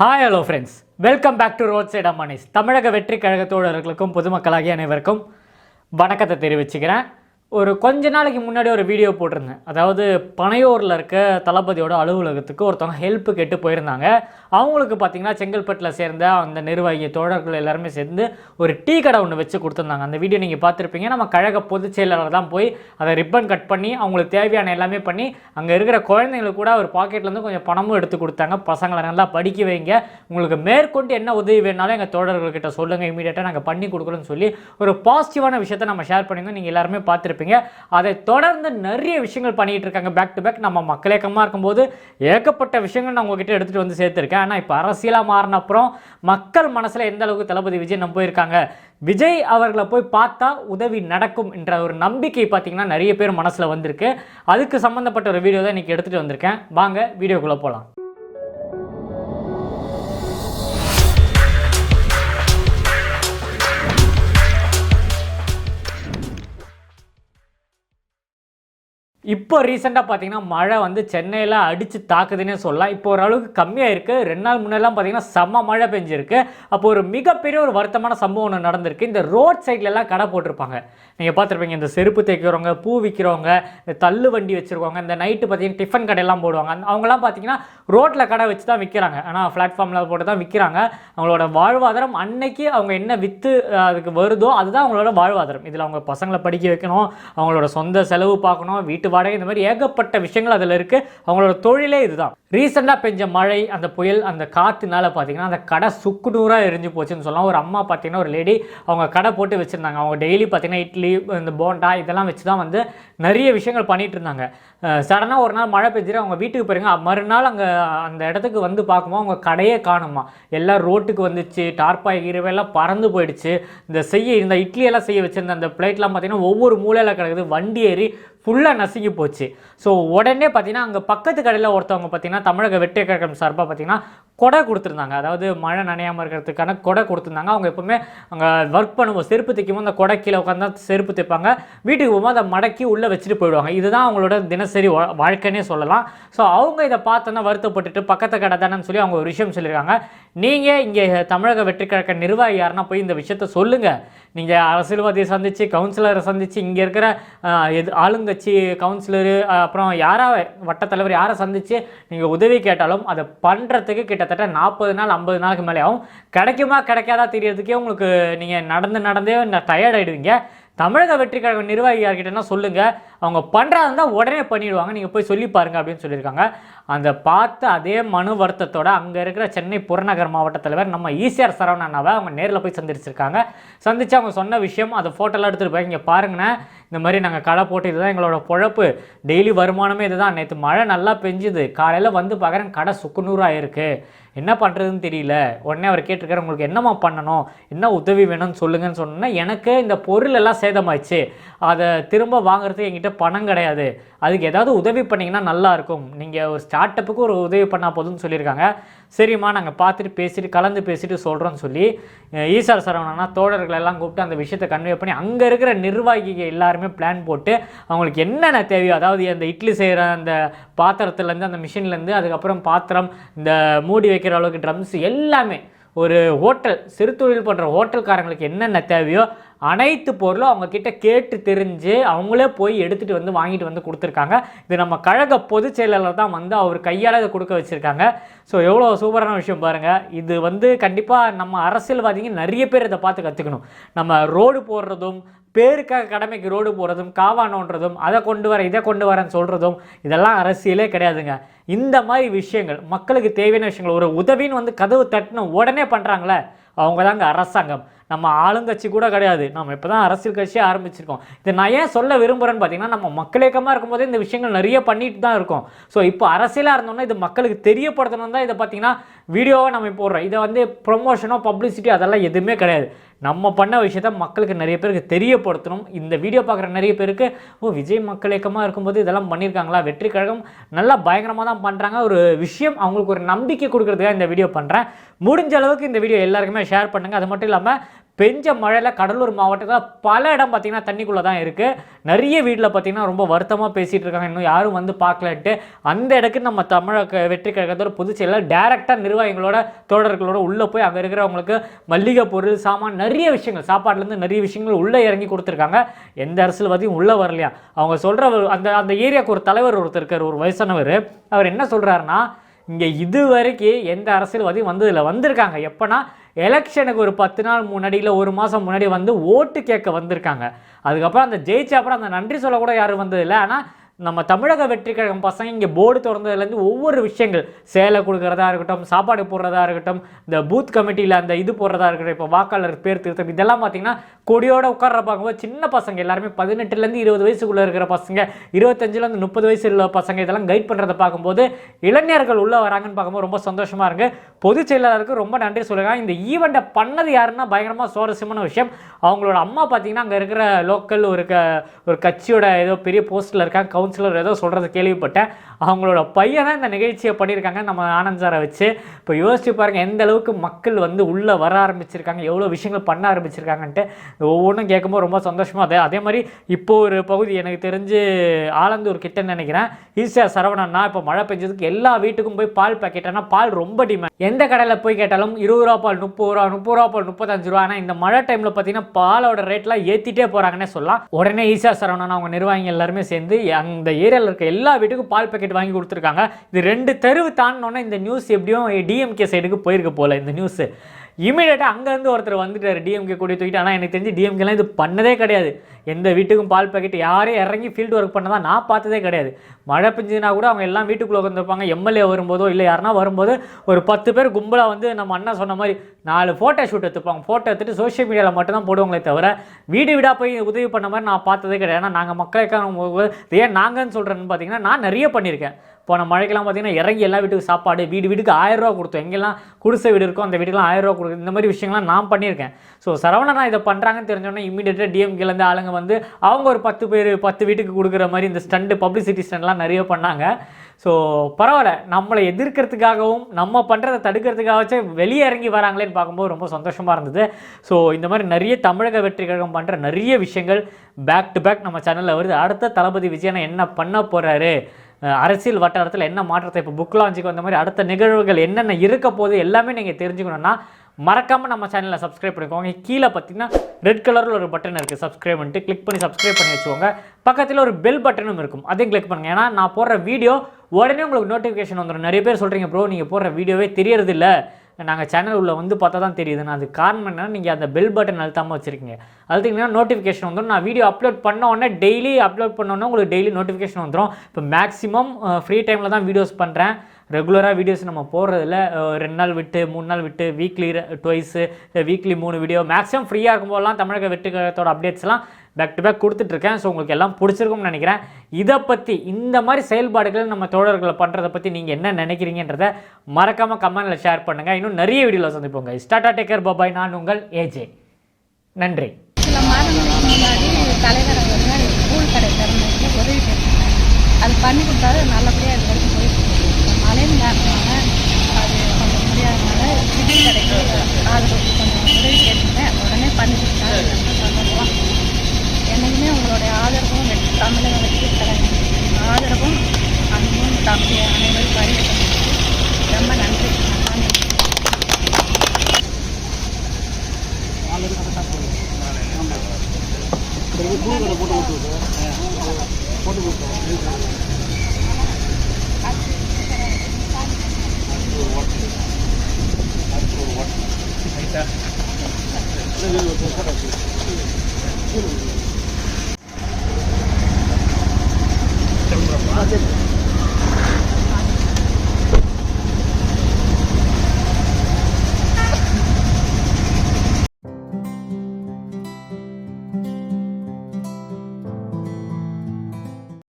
Hi hello friends welcome back to road side அம்மானிஸ் தமிழக வெற்றி கழக தோழர்களுக்கும் பொதுமக்களாகிய அனைவருக்கும் வணக்கத்தை தெரிவிச்சுக்கிறேன். ஒரு கொஞ்ச நாளைக்கு முன்னாடி ஒரு வீடியோ போட்டிருந்தேன். அதாவது பனையூரில் இருக்க தளபதியோட அலுவலகத்துக்கு ஒருத்தவங்க ஹெல்ப் கேட்டு போயிருந்தாங்க. அவங்களுக்கு பார்த்தீங்கன்னா செங்கல்பட்டில் சேர்ந்த அந்த நிர்வாகி தோழர்கள் எல்லாருமே சேர்ந்து ஒரு டீ கடை ஒன்று வச்சு கொடுத்துருந்தாங்க. அந்த வீடியோ நீங்கள் பார்த்துருப்பீங்க. நம்ம கழக பொதுச் செயலாளர் தான் போய் அதை ரிப்பன் கட் பண்ணி அவங்களுக்கு தேவையான எல்லாமே பண்ணி அங்கே இருக்கிற குழந்தைங்களுக்கு கூட ஒரு பாக்கெட்லேருந்து கொஞ்சம் பணமும் எடுத்து கொடுத்தாங்க. பசங்களை நல்லா படிக்க வைங்க. உங்களுக்கு மேற்கொண்டு என்ன உதவி வேணாலும் எங்கள் தோழர்கள்கிட்ட சொல்லுங்கள் இமீடியட்டாக நாங்கள் பண்ணி கொடுக்குறோன்னு சொல்லி ஒரு பாசிட்டிவான விஷயத்தை நம்ம ஷேர் பண்ணியிருந்தோம். நீங்கள் எல்லாருமே பார்த்துருப்பீங்க. அதை தொடர்ந்து நிறைய விஷயங்கள் பண்ணிட்டு இருக்காங்க. பேக் டு பேக் நம்ம மக்களேக்கமாக இருக்கும்போது ஏகப்பட்ட விஷயங்கள் நான் உங்ககிட்ட எடுத்துகிட்டு வந்து சேர்த்துருக்கேன். ஆனால் இப்போ அரசியலாக மாறின அப்புறம் மக்கள் மனசில் எந்த அளவுக்கு தளபதி விஜய் நம்ம போயிருக்காங்க? விஜய் அவர்களை போய் பார்த்தா உதவி நடக்கும் என்ற ஒரு நம்பிக்கை பார்த்தீங்கன்னா நிறைய பேர் மனசில் வந்திருக்கு. அதுக்கு சம்மந்தப்பட்ட ஒரு வீடியோ தான் இன்றைக்கி எடுத்துகிட்டு வந்திருக்கேன். வாங்க வீடியோக்குள்ளே போகலாம் இப்போ ரீசெண்டாக பார்த்தீங்கன்னா மழை வந்து சென்னையில் அடித்து தாக்குதுன்னே சொல்லலாம். இப்போ ஓரளவுக்கு கம்மியாக இருக்குது ரெண்டு நாள் முன்னெல்லாம் பார்த்தீங்கன்னா செம்ம மழை பெஞ்சிருக்கு. அப்போ ஒரு மிகப்பெரிய ஒரு வருத்தமான சம்பவம் ஒன்று நடந்திருக்கு. இந்த ரோட் சைட்லலாம் கடை போட்டிருப்பாங்க. நீங்கள் பார்த்துருப்பீங்க இந்த செருப்பு தைக்கிறவங்க பூ விற்கிறவங்க இந்த தள்ளு வண்டி வச்சுருக்கவங்க இந்த நைட்டு பார்த்தீங்கன்னா டிஃபன் கடையெல்லாம் போடுவாங்க. அந்த- பார்த்தீங்கன்னா ரோட்டில் கடை வச்சு தான் விற்கிறாங்க ஆனால் பிளாட்ஃபார்மில் போட்டு தான் விற்கிறாங்க அவங்களோட வாழ்வாதாரம் அன்னைக்கு அவங்க என்ன விற்று அதுக்கு வருதோ அதுதான் அவங்களோட வாழ்வாதாரம். இதில் அவங்க பசங்களை படிக்க வைக்கணும். அவங்களோட சொந்த செலவு பார்க்கணும். வீட்டு வாடகை இந்த மாதிரி ஏகப்பட்ட விஷயங்கள் அதில் இருக்குது அவங்களோட தொழிலே இதுதான். ரீசெண்டாக பெஞ்ச மழை அந்த புயல் அந்த காற்றுனால பார்த்தீங்கன்னா அந்த கடை சுக்குநூறாக எரிஞ்சு போச்சுன்னு சொல்லலாம். ஒரு அம்மா பார்த்தீங்கன்னா ஒரு லேடி அவங்க கடை போட்டு வச்சுருந்தாங்க. அவங்க டெய்லி பார்த்தீங்கன்னா இட்லி இந்த போண்டா இதெல்லாம் வச்சு தான் வந்து நிறைய விஷயங்கள் பண்ணிகிட்டு இருந்தாங்க. சடனாக ஒரு நாள் மழை பெஞ்சிட்டு அவங்க வீட்டுக்கு போயிருங்க. மறுநாள் அங்கே அந்த இடத்துக்கு வந்து பார்க்கும்போது அவங்க கடையே காணுமா? எல்லாம் ரோட்டுக்கு வந்துச்சு டார்பாய் இரவெல்லாம் பறந்து போயிடுச்சு. இந்த செய்ய இந்த இட்லியெல்லாம் செய்ய வச்சுருந்த அந்த பிளேட்லாம் பார்த்தீங்கன்னா ஒவ்வொரு மூலையில் கிடக்குது. வண்டி ஏறி ஃபுல்லாக நசுங்கி போச்சு. ஸோ உடனே பார்த்தீங்கன்னா அங்கே பக்கத்து கடையில் ஒருத்தவங்க பார்த்தீங்கன்னா பார்த்தீங்கன்னா தமிழக வெற்றி கழகம் சார்பாக பார்த்தீங்கன்னா கொடை கொடுத்துருந்தாங்க. அதாவது மழை நனையாமல் இருக்கிறதுக்கான கொடை கொடுத்துருந்தாங்க. அவங்க எப்போவுமே அங்கே ஒர்க் பண்ணும்போது செருப்பு தைக்கும்போது அந்த கொடை கீழே உட்காந்து செருப்பு தைப்பாங்க. வீட்டுக்கு போகும்போது அதை மடக்கி உள்ளே வச்சுட்டு போயிடுவாங்க. இதுதான் அவங்களோட தினசரி வா- வாழ்க்கைன்னே சொல்லலாம். ஸோ அவங்க இதை பார்த்தோன்னா வருத்தப்பட்டுட்டு பக்கத்து கடை தானேன்னு சொல்லி அவங்க ஒரு விஷயம் சொல்லியிருக்காங்க. நீங்கள் இங்கே தமிழக வெற்றி நிர்வாகி யாருன்னா போய் இந்த விஷயத்த சொல்லுங்கள் நீங்கள் அரசியல்வாதியை சந்தித்து கவுன்சிலரை சந்தித்து இங்கே இருக்கிற எது ஆளுங்கட்சி கவுன்சிலரு அப்புறம் யாராவது வட்டத்தலைவர் யாரை சந்தித்து நீங்கள் உதவி கேட்டாலும் அதை பண்ணுறதுக்கு கிட்ட கிட்டத்தட்ட நாற்பது நாள் ஐம்பது நாளுக்கு மேலே ஆகும் கிடைக்குமா கிடைக்காதா தெரியறதுக்கே உங்களுக்கு நீங்கள் நடந்து நடந்தே டயர்ட் ஆகிடுவீங்க தமிழக வெற்றி கழக நிர்வாகி யார்கிட்டனா சொல்லுங்கள் அவங்க பண்ணுறாருந்தால் உடனே பண்ணிடுவாங்க. நீங்கள் போய் சொல்லி பாருங்க அப்படின்னு சொல்லியிருக்காங்க. அந்த பார்த்த அதே மனு வருத்தத்தோட அங்கே இருக்கிற சென்னை புறநகர் மாவட்ட தலைவர் நம்ம ஈசிஆர் சரவணனாவை அவங்க நேரில் போய் சந்திச்சிருக்காங்க. சந்தித்து அவங்க சொன்ன விஷயம் அதை ஃபோட்டோலாம் எடுத்துகிட்டு போய் இங்கே பாருங்கண்ணே இந்த மாதிரி நாங்கள் கடை போட்டு இதுதான் எங்களோட பொழப்பு. டெய்லி வருமானமே இதுதான். நேற்று மழை நல்லா பெஞ்சுது. காலையில் வந்து பார்க்குறேன் கடை சுக்குநூறாக இருக்குது என்ன பண்ணுறதுன்னு தெரியல. உடனே அவர் கேட்டிருக்காரு உங்களுக்கு என்னம்மா பண்ணணும்? என்ன உதவி வேணும்னு சொல்லுங்கன்னு சொன்னேன்னா எனக்கு இந்த பொருள் எல்லாம் சேதமாயிடுச்சு. அதை திரும்ப வாங்குறதுக்கு என்கிட்ட பணம் கிடையாது. அதுக்கு ஏதாவது உதவி பண்ணிங்கன்னா நல்லாயிருக்கும் நீங்கள் ஒரு ஸ்டார்ட் அப்புக்கு ஒரு உதவி பண்ணால் போதும்னு சொல்லியிருக்காங்க. சரிம்மா நாங்கள் பார்த்துட்டு பேசிட்டு கலந்து பேசிட்டு சொல்கிறோன்னு சொல்லி ஈசார் சரவணனா தோழர்கள் எல்லாம் கூப்பிட்டு அந்த விஷயத்தை கன்வே பண்ணி அங்கே இருக்கிற நிர்வாகிகள் எல்லாருமே பிளான் போட்டு அவங்களுக்கு என்னென்ன தேவையோ அதாவது அந்த இட்லி செய்கிற அந்த பாத்திரத்துலேருந்து அந்த மிஷின்லேருந்து அதுக்கப்புறம் பாத்திரம் இந்த மூடி வைக்கிற அளவுக்கு ட்ரம்ஸ் எல்லாமே ஒரு ஹோட்டல் சிறு தொழில் பண்ணுற ஹோட்டல்காரங்களுக்கு என்னென்ன தேவையோ அனைத்து பொருளும் அவங்கக்கிட்ட கேட்டு தெரிஞ்சு அவங்களே போய் எடுத்துகிட்டு வந்து வாங்கிட்டு வந்து கொடுத்துருக்காங்க. இது நம்ம கழக பொதுச் செயலாளர் தான் வந்து அவர் கையால் இதை கொடுக்க வச்சுருக்காங்க. ஸோ எவ்வளோ சூப்பரான விஷயம் பாருங்கள் இது வந்து கண்டிப்பாக நம்ம அரசியல்வாதிங்க நிறைய பேர் இதை பார்த்து கற்றுக்கணும் நம்ம ரோடு போடுறதும் பேருக்காக கடமைக்கு ரோடு போகிறதும் காவா நோண்டுறதும் அதை கொண்டு வர இதை கொண்டு வரேன்னு சொல்கிறதும் இதெல்லாம் அரசியலே கிடையாதுங்க. இந்த மாதிரி விஷயங்கள் மக்களுக்கு தேவையான விஷயங்கள் ஒரு உதவின்னு வந்து கதவு தட்டணும் உடனே பண்ணுறாங்களே அவங்க தாங்க அரசாங்கம். நம்ம ஆளுங்கட்சி கூட கிடையாது. நம்ம இப்போ தான் அரசியல் கட்சியே ஆரம்பிச்சிருக்கோம். இதை நான் ஏன் சொல்ல விரும்புகிறேன்னு பார்த்தீங்கன்னா நம்ம மக்களேக்கமாக இருக்கும்போது இந்த விஷயங்கள் நிறைய பண்ணிட்டு தான் இருக்கோம். ஸோ இப்போ அரசியலாக இருந்தோம்னா இது மக்களுக்கு தெரியப்படுத்தணும் தான் இதை பார்த்தீங்கன்னா வீடியோவாக நம்ம போடுறோம். இதை வந்து ப்ரொமோஷனோ பப்ளிசிட்டி அதெல்லாம் எதுவுமே கிடையாது. நம்ம பண்ண விஷயத்த மக்களுக்கு நிறைய பேருக்கு தெரியப்படுத்தணும். இந்த வீடியோ பார்க்குற நிறைய பேருக்கு ஓ விஜய் மக்கள் இயக்கமாக இருக்கும்போது இதெல்லாம் பண்ணியிருக்காங்களா? வெற்றி கழகம் நல்லா பயங்கரமாக தான் பண்ணுறாங்க ஒரு விஷயம் அவங்களுக்கு ஒரு நம்பிக்கை கொடுக்குறதுக்காக இந்த வீடியோ பண்ணுறேன் முடிஞ்ச அளவுக்கு இந்த வீடியோ எல்லாருக்குமே ஷேர் பண்ணுங்கள் அது மட்டும் இல்லாமல் பெஞ்ச மழையில் கடலூர் மாவட்டத்தில் பல இடம் பார்த்தீங்கன்னா தண்ணிக்குள்ளே தான் இருக்குது நிறைய வீட்டில் பார்த்தீங்கன்னா ரொம்ப வருத்தமாக பேசிகிட்டு இருக்காங்க. இன்னும் யாரும் வந்து பார்க்கலன்ட்டு அந்த இடத்துக்கு நம்ம தமிழக வெற்றி கழகத்தோட புதுச்சேரியில் டேரெக்டாக நிர்வாகிகளோட தோழர்களோட உள்ளே போய் அங்கே இருக்கிறவங்களுக்கு மல்லிகை பொருள் சாமான் நிறைய விஷயங்கள் சாப்பாட்டுலேருந்து நிறைய விஷயங்கள் உள்ளே இறங்கி கொடுத்துருக்காங்க. எந்த அரசியல்வாதியும் உள்ளே வரலையா? அவங்க சொல்கிற அந்த அந்த ஏரியாவுக்கு ஒரு தலைவர் ஒருத்தர் இருக்கார் ஒரு வயசானவர். அவர் என்ன சொல்கிறாருன்னா இங்கே இது வரைக்கும் எந்த அரசியல்வாதியும் வந்ததில்லை. வந்திருக்காங்க. எப்போனா எலெக்ஷனுக்கு ஒரு பத்து நாள் முன்னாடியில் ஒரு மாதம் முன்னாடி வந்து ஓட்டு கேட்க வந்திருக்காங்க. அதுக்கப்புறம் அந்த ஜெயிச்ச அப்புறம் அந்த நன்றி சொல்ல கூட யாரும் வந்ததில்லை. ஆனால் நம்ம தமிழக வெற்றி கழகம் பசங்க இங்கே போர்டு திறந்ததுலேருந்து ஒவ்வொரு விஷயங்கள் சேலை கொடுக்குறதா இருக்கட்டும் சாப்பாடு போடுறதா இருக்கட்டும் இந்த பூத் கமிட்டியில் அந்த இது போடுறதா இருக்கட்டும் இப்போ வாக்காளர் பேர் திருத்தம் இதெல்லாம் பார்த்தீங்கன்னா கொடியோட உட்கார பார்க்கும்போது சின்ன பசங்க எல்லாருமே பதினெட்டுலேருந்து இருபது வயசுக்குள்ளே இருக்கிற பசங்க இருபத்தஞ்சிலேருந்து முப்பது வயசு உள்ள பசங்க இதெல்லாம் கைட் பண்ணுறத பார்க்கும்போது இளைஞர்கள் உள்ளே வராங்கன்னு பார்க்கும்போது ரொம்ப சந்தோஷமாக இருக்குது பொதுச் செயலாளருக்கு ரொம்ப நன்றி சொல்லுங்கள் இந்த ஈவெண்ட்டை பண்ணது யாருன்னா பயங்கரமாக சுவாரஸ்யமான விஷயம். அவங்களோட அம்மா பார்த்தீங்கன்னா அங்கே இருக்கிற லோக்கல் ஒரு க ஒரு கட்சியோட ஏதோ பெரிய போஸ்ட்டில் இருக்காங்க. கவுன்சிலர் ஏதோ சொல்கிறத கேள்விப்பட்டேன். அவங்களோட பையனை இந்த நிகழ்ச்சியை பண்ணியிருக்காங்க. நம்ம ஆனந்த் சாரை வச்சு. இப்போ யோசிச்சு பாருங்கள் எந்த அளவுக்கு மக்கள் வந்து உள்ளே வர ஆரம்பிச்சிருக்காங்க எவ்வளோ விஷயங்கள் பண்ண ஆரம்பிச்சிருக்காங்கன்ட்டு. ஒவ்வொன்றும் கேட்கும்போது ரொம்ப சந்தோஷமாக அதே அதே மாதிரி இப்போ ஒரு பகுதி எனக்கு தெரிஞ்சு ஆலந்தூர் கிட்டன்னு நினைக்கிறேன். ஈஸியாக சரவணன்னா இப்போ மழை பெஞ்சதுக்கு எல்லா வீட்டுக்கும் போய் பால் பாக்கெட் ஆனால் பால் ரொம்ப டிமாண்ட் எந்த கடையில் போய் கேட்டாலும் இருபது ரூபா பால் முப்பது ரூபா முப்பது ரூபா பால் முப்பத்தஞ்சு ரூபா. ஆனால் இந்த மழை டைமில் பார்த்தீங்கன்னா பாலோட ரேட்லாம் ஏற்றிட்டே போகிறாங்கன்னே சொல்லலாம். உடனே ஈஸியாக சரவணன் அவங்க நிர்வாகிகள் எல்லாருமே சேர்ந்து அந்த ஏரியாவில் இருக்க எல்லா வீட்டுக்கும் பால் பாக்கெட் வாங்கி கொடுத்துருக்காங்க. இது ரெண்டு தெருவு தாண்டினோன்னே இந்த நியூஸ் எப்படியும் டிஎம்கே சைடுக்கு போயிருக்க போல இந்த நியூஸ் இமீடியட்டாக அங்கேருந்து ஒருத்தர் வந்துட்டார். டிஎம்கே கூடிய தூக்கிட்டு ஆனால் எனக்கு தெரிஞ்சு டிஎம்கேலாம் இது பண்ணதே கிடையாது. எந்த வீட்டுக்கும் பால் பாக்கெட் யாரையும் இறங்கி ஃபீல்டு ஒர்க் பண்ணதான் நான் பார்த்ததே கிடையாது. மழை பெஞ்சுனா கூட அவங்க எல்லாம் வீட்டுக்குள்ளே உட்காந்துருப்பாங்க எம்எல்ஏ வரும்போதோ இல்லை யாருனா வரும்போது ஒரு பத்து பேர் கும்பலாக வந்து நம்ம அண்ணா சொன்ன மாதிரி நாலு ஃபோட்டோ ஷூட் எடுத்துப்பாங்க. ஃபோட்டோ எடுத்துட்டு சோஷியல் மீடியாவில் மட்டும்தான் போடுவாங்களே தவிர வீடு வீடாக போய் உதவி பண்ண மாதிரி நான் பார்த்ததே கிடையாது. ஏன்னா நாங்கள் மக்களுக்காக ஏன் நாங்கன்னு சொல்கிறேன்னு பார்த்தீங்கன்னா நான் நிறைய பண்ணியிருக்கேன். போன மழைக்கெல்லாம் பார்த்தீங்கன்னா இறங்கி எல்லா வீட்டுக்கு சாப்பாடு வீடு வீட்டுக்கு ஆயிரம் ரூபா கொடுத்தோம். எங்கெல்லாம் குடிசை வீடு இருக்கோ அந்த வீட்டுக்குலாம் ஆயிரம் ரூபா இந்த மாதிரி விஷயங்கள்லாம் நான் பண்ணியிருக்கேன். ஸோ சரவணனா இதை பண்ணுறாங்கன்னு தெரிஞ்சோன்னே இமீடியட்டாக டிஎம்கேலேருந்து ஆளுங்க வந்து அவங்க ஒரு பத்து பேர் பத்து வீட்டுக்கு கொடுக்குற மாதிரி இந்த ஸ்டண்டு பப்ளிசிட்டி ஸ்டண்ட்லாம் நிறைய பண்ணாங்க. ஸோ பரவாயில்ல. நம்மளை எதிர்க்கிறதுக்காகவும் நம்ம பண்ணுறதை தடுக்கிறதுக்காகச்சும் வெளியே இறங்கி வராங்களேன்னு பார்க்கும்போது ரொம்ப சந்தோஷமாக இருந்தது. ஸோ இந்த மாதிரி நிறைய தமிழக வெற்றி கழகம் பண்ணுற நிறைய விஷயங்கள் பேக் டு பேக் நம்ம சேனலில் வருது. அடுத்த தளபதி விஜயனை என்ன பண்ண போகிறாரு அரசியல் வட்டாரத்தில் என்ன மாற்றத்தை இப்போ புக் லான்ச்சுக்கு வந்த மாதிரி அடுத்த நிகழ்வுகள் என்னென்ன இருக்க போது எல்லாமே நீங்கள் தெரிஞ்சுக்கணுன்னா மறக்காமல் நம்ம சேனலில் சப்ஸ்கிரைப் பண்ணிக்கோங்க. கீழே பார்த்தீங்கன்னா ரெட் கலரில் ஒரு பட்டன் இருக்குது சப்ஸ்கிரைப் பண்ணிட்டு கிளிக் பண்ணி சப்ஸ்கிரைப் பண்ணி வச்சுக்கோங்க. பக்கத்தில் ஒரு பெல் பட்டனும் இருக்கும். அதையும் கிளிக் பண்ணுங்கள் ஏன்னா நான் போடுற வீடியோ உடனே உங்களுக்கு நோட்டிஃபிகேஷன் வந்துடும் நிறைய பேர் சொல்கிறீங்க ப்ரோ நீங்கள் போடுற வீடியோவே தெரியறதில்ல. நாங்கள் சேனல் உள்ள வந்து பார்த்தா தான் தெரியுதுண்ணா அது காரணம் என்னன்னா நீங்கள் அந்த பெல் பட்டன் அழுத்தாமல் வச்சுருக்கீங்க. அழுத்திங்கன்னா நோட்டிஃபிகேஷன் வந்துடும் நான் வீடியோ அப்லோட் பண்ண உடனே டெய்லி அப்லோட் பண்ணோன்னே உங்களுக்கு டெய்லி நோட்டிஃபிகேஷன் வந்துடும் இப்போ மேக்ஸிமம் ஃப்ரீ டைமில் தான் வீடியோஸ் பண்ணுறேன் ரெகுலராக வீடியோஸ் நம்ம போடுறதில்ல. ரெண்டு நாள் விட்டு மூணு நாள் விட்டு வீக்லி டுவைஸு வீக்லி மூணு வீடியோ மேக்ஸிமம் ஃப்ரீயாக இருக்கும்போதெல்லாம் தமிழக வெற்றிகரத்தோட அப்டேட்ஸ்லாம் பேக் டு பேக் கொடுத்துட்ருக்கேன். ஸோ உங்களுக்கு எல்லாம் பிடிச்சிருக்கும்னு நினைக்கிறேன். இதை பற்றி இந்த மாதிரி செயல்பாடுகளை நம்ம தோழர்களை பண்ணுறதை பற்றி நீங்கள் என்ன நினைக்கிறீங்கன்றத மறக்காமல் கமெண்டில் ஷேர் பண்ணுங்கள் இன்னும் நிறைய வீடியோவில் சந்திப்போங்க. ஸ்டாட்டா டேக்கர் பாபாய் நான் உங்கள் ஏஜே நன்றி. சில மாதங்களுக்கு முன்னாடி தலைவர் அவர்கள் கூழ் கடை உதவி கேட்டாங்க அது பண்ணி கொடுத்தாரு. நல்லபடியாக இது வரைக்கும் போயிட்டு இருக்கு. இந்த மழையின் காரணமாக அது கொஞ்சம் முடியாதனால சிட்டி கடைக்கு ஆதரவு போட்டு கொடுத்தோம் போட்டு கொடுத்தோம்